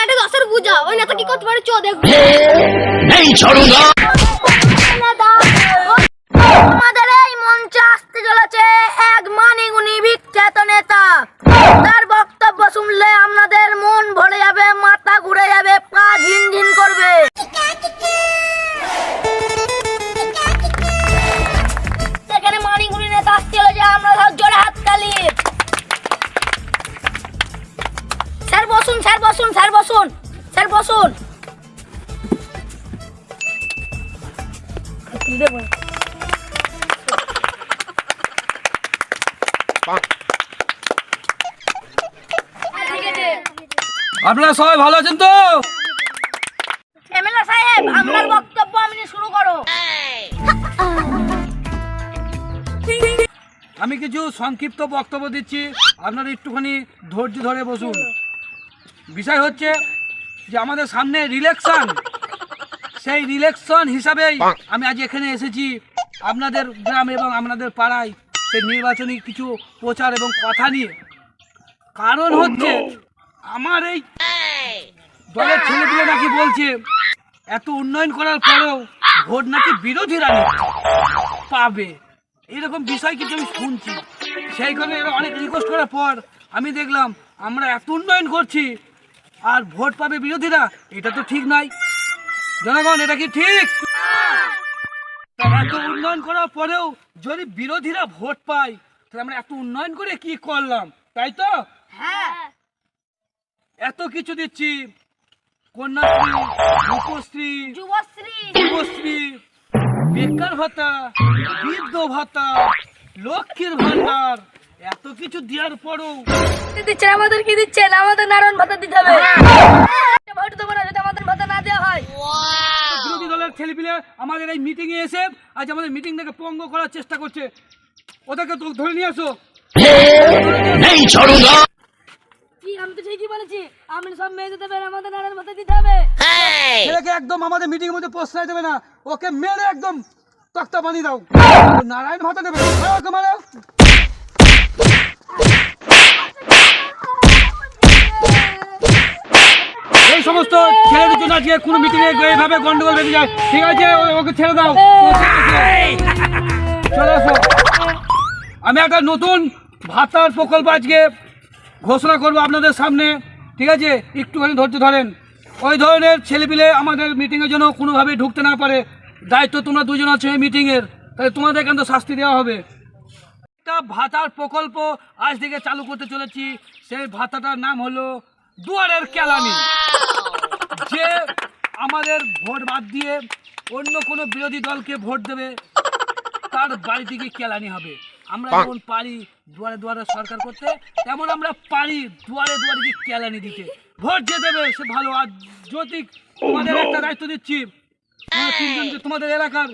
নেটে দশের পূজা ওই নেতা কি করতে পারে? চ দেখবে এই ছড়ুগা আমাদের এই মঞ্চে আসতে চলেছে এক মানিগুনি বিখ্যাত নেতা। তার বক্তব্য শুনলে আপনাদের মন ভরে যাবে মাথা ঘুরে যাবে পা ঝিন ঠিক আপনারা সবাই ভালো আছেন তো? এমএলএ সাহেব আপনার বক্তব্য আপনি শুরু করো। আমি কিছু সংক্ষিপ্ত বক্তব্য দিচ্ছি। আপনারা একটুখানি ধৈর্য ধরে বসুন। বিষয় হচ্ছে যে আমাদের সামনে রিলেকশন। সেই রিলেকশন হিসাবেই আমি আজ এখানে এসেছি। আপনাদের গ্রাম এবং আপনাদের পাড়ায় সেই নির্বাচনী কিছু প্রচার এবং কথা নিয়ে। কারণ হচ্ছে আমার এই দলের ছেলেগুলো নাকি বলছে এত উন্নয়ন করার পরেও ভোট নাকি বিরোধীরা পাবে। এরকম বিষয় কিছু আমি শুনছি। সেই কারণে এরা অনেক রিকোয়েস্ট করার পর আমি দেখলাম আমরা এত উন্নয়ন করছি আর ভোট পাবে বিরোধীরা এটা তো ঠিক নয়। জনগণ এটা কি ঠিক? এত উন্নয়ন করার পরেও যদি বিরোধীরা ভোট পায় তাহলে আমরা এত উন্নয়ন করে কি করলাম? তাই তো? হ্যাঁ। এত কিছু দিচ্ছি। কন্যাশ্রী রূপশ্রী যুবশ্রী। যুবশ্রী বেকার ভাতা বৃদ্ধ ভাতা লক্ষ্মীর ভান্ডার এত কিছু দেওয়ার পরও দিচ্ছেন আমাদের? কি দিচ্ছেন? আমাদের নারায়ণ ভাতা দিতে হবে ভোট দেবো না যদি আমাদের ভাতা না দেওয়া হয় বিরোধী দলের ছেলেপিলে আমাদের এই মিটিংয়ে এসে আজ আমাদের মিটিংটাকে পঙ্গ করার চেষ্টা করছে। ওদেরকে ধরে নিয়ে আসো। আমি তো ঠিকই বলেছি। আমি সব মেয়ে দিতে আমাদের নারায়ণ মাথা দিতে হবে। ছেলেকে একদম আমাদের মিটিং এর মধ্যে প্রশ্রয় দেবে না। ওকে মেরে একদম তক্তা বানিয়ে দাও। নারায়ণ ভাতা দেবে। ওকে মারো। এই সমস্ত ছেলেদের জন্য আজকে কোনো মিটিং এ এইভাবে গন্ডগোল বেঁধে যায়। ঠিক আছে ওকে ছেড়ে দাও। চলে আসো। আমি একটা নতুন ভাতার প্রকল্প আজকে ঘোষণা করব আপনাদের সামনে। ঠিক আছে একটুখানি ধৈর্য ধরেন। ওই ধরনের ছেলেপিলে আমাদের মিটিংয়ের জন্য কোনোভাবে ঢুকতে না পারে। দায়িত্ব তোমরা দুজন আছো এই মিটিংয়ের তাহলে তোমাদের কিন্তু শাস্তি দেওয়া হবে? একটা ভাতার প্রকল্প আজ থেকে চালু করতে চলেছি। সেই ভাতাটার নাম হলো দুয়ারের কেলানি। যে আমাদের ভোট বাদ দিয়ে অন্য কোনো বিরোধী দলকে ভোট দেবে তার বাড়ি থেকে কেলানি হবে। আমরা যেমন পারি দুয়ারে দুয়ারে সরকার করতে তেমন আমরা পারি দুয়ারে দুয়ারে গিয়ে কেলানি দিতে। ভোট যে দেবে সে ভালো। আর যদি তোমাদের একটা দায়িত্ব দিচ্ছি। তিনজনকে তোমাদের এলাকার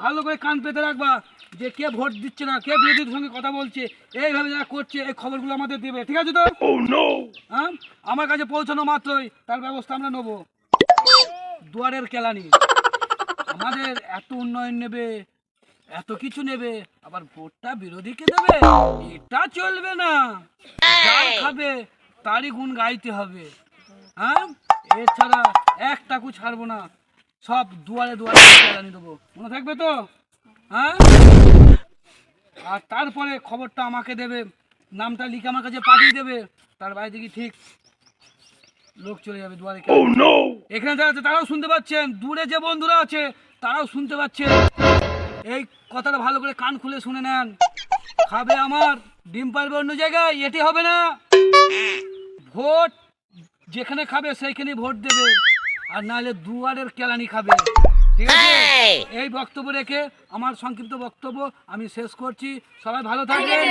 ভালো করে কান পেতে রাখবা। যে কে ভোট দিচ্ছে না কে বিরোধীর সঙ্গে কথা বলছে এইভাবে যারা করছে এই খবরগুলো আমাদের দেবে ঠিক আছে তো? হ্যাঁ? আমার কাছে পৌঁছানো মাত্রই তার ব্যবস্থা আমরা নেব। দুয়ারের কেলানি। আমাদের এত উন্নয়ন নেবে এত কিছু নেবে আবার ভোটটা বিরোধীকে দেবে এটা চলবে না। যার খাবে তারই গুণ গাইতে হবে। হ্যাঁ? এছাড়া এক টাকু ছাড়বো না সব দুয়ারে দুয়ারে কেলানি দেবো। মনে থাকবে তো? হ্যাঁ? আর তারপরে খবরটা আমাকে দেবে নামটা লিখে আমার কাছে পাঠিয়ে দেবে তার বাইরে কি ঠিক লোক চলে যাবে দুয়ারে এখানে যারা আছে তারাও শুনতে পাচ্ছেন। দূরে যে বন্ধুরা আছে তারাও শুনতে পাচ্ছেন। এই কথাটা ভালো করে কান খুলে শুনে নেন। খাবে আমার ডিম পারবে অন্য জায়গায় এটি হবে না। ভোট যেখানে খাবে সেইখানে ভোট দেবে। আর নাহলে দুয়ারের কেলানি খাবে। ঠিক আছে? এই বক্তব্য রেখে আমার সংক্ষিপ্ত বক্তব্য আমি শেষ করছি। সবাই ভালো থাকবেন।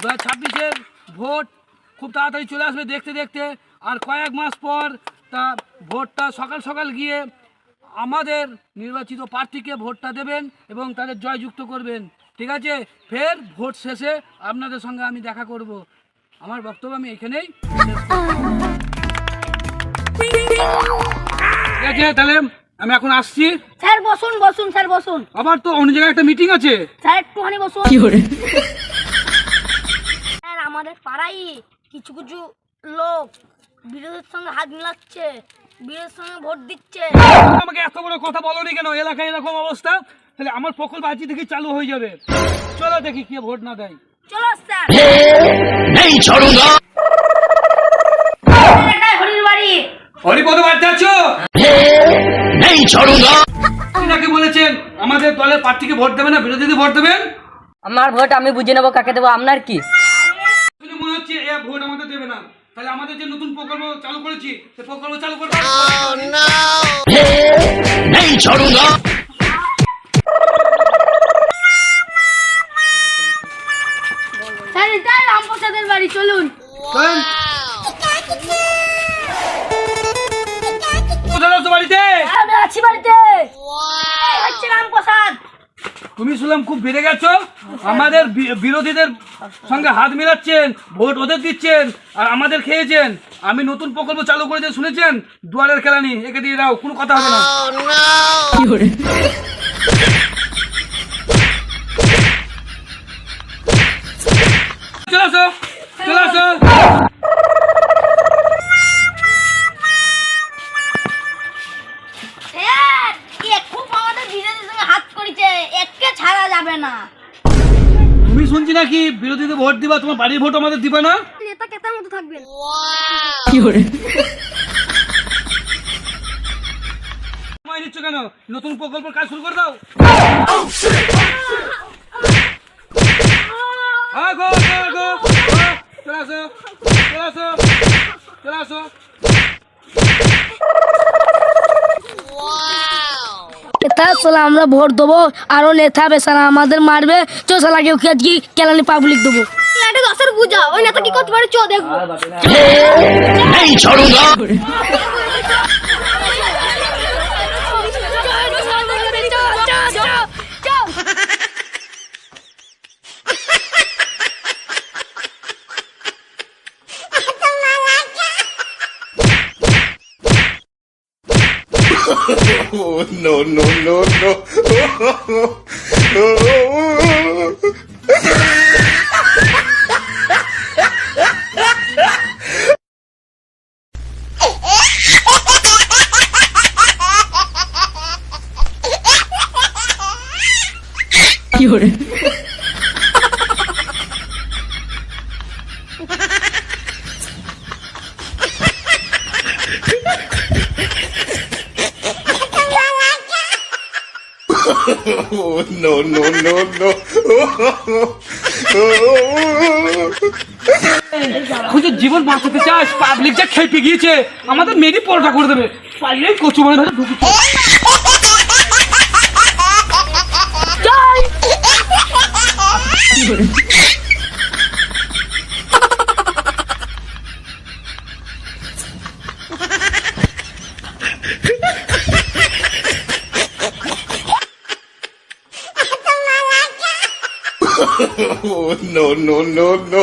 দু হাজার ছাব্বিশের ভোট খুব তাড়াতাড়ি চলে আসবে দেখতে দেখতে। আর কয়েক মাস পর তা ভোটটা সকাল সকাল গিয়ে আমাদের নির্বাচিত প্রার্থীকে ভোটটা দেবেন এবং তাদের জয়যুক্ত করবেন। ঠিক আছে? ফের ভোট শেষে আপনাদের সঙ্গে আমি দেখা করব। আমার বক্তব্য আমি এখানেই শেষ করছি। ঠিক আছে তাহলে আমি এখন আসছি। স্যার বসুন বসুন স্যার বসুন। আবার তো অন্য জায়গায় একটা মিটিং আছে। স্যার একটুখানি বসুন। কি করে স্যার আমাদের পাড়ায় কিছু কিছু লোক বিরোধের সঙ্গে হাত মিলাচ্ছে বিরোধের সঙ্গে ভোট দিচ্ছে। আমাকে এত বড় কথা বলনি কেন? এলাকায় এরকম অবস্থা? তাহলে আমার প্রকল্প আজকে দেখি চালু হয়ে যাবে। চলো দেখি কে ভোট না দেয়। চলো স্যার। নেই ছাড়ুন হরিপদ বাড়ি আছো? নেই ছড়ুদা নাকি বলেছেন? আমাদের দলের প্রার্থীকে ভোট দেবেন না? বিরোধীতে ভোট দেবেন? আমার ভোট আমি বুঝে নেব কাকে দেবো আপনার কি? মনে হচ্ছে এ ভোট আমাদের দেবে না। তাহলে আমাদের যে নতুন প্রকল্প চালু করেছি সে প্রকল্প চালু করবে? নেই ছড়ুদা তুমি শুনলাম খুব বেড়ে গেছো? আমাদের বিরোধীদের সঙ্গে হাত মিলাচ্ছেন, ভোট ওদের দিচ্ছেন, আর আমাদের খেয়েছেন। আমি নতুন প্রকল্প চালু করেছি শুনেছেন, দুয়ারের খেলানি একে দিয়ে দাও, কোনো কথা হবে না। চলে আসো শুনছি নাকি বিরোধীদের ভোট দিবা তোমার বাড়ির ভোট আমাদের দিবা না? নেতা কেতার মতো থাকবেন সময় নিচ্ছ কেন? নতুন প্রকল্পের কাজ শুরু করে দাও। আগো আগো চলে আসো চলে আসো চলে আসো। নেতা সালা আমরা ভোট দেবো। আরও নেতা হবে সালা আমাদের মারবে। চো সালা কেউ কি আজকে কেলানি পাবলিক দেবো? এটা দশের পূজা ওই নেতা কি করতে পারে? চো দেখব Oh, no, no, no, no. Oh, no, no, no, no. খুঁজে জীবন বাঁচাতে চাস পাবলিক যা খেপে গিয়েছে আমাদের মেরি পরোটা করে দেবে। পারলেই কচু মানে ধরে ঢুকে no, no, no, no.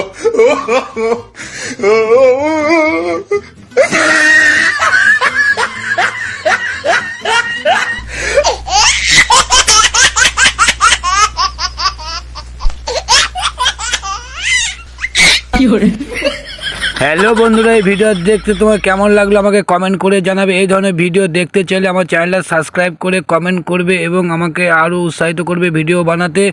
Hello বন্ধুরা এই ভিডিও দেখতে তোমার কেমন লাগল আমাকে কমেন্ট করে জানাবে। এই ধরনের ভিডিও দেখতে চাইলে আমার চ্যানেলটা সাবস্ক্রাইব করে কমেন্ট করবে এবং আমাকে আরও উৎসাহিত করবে ভিডিও বানাতে।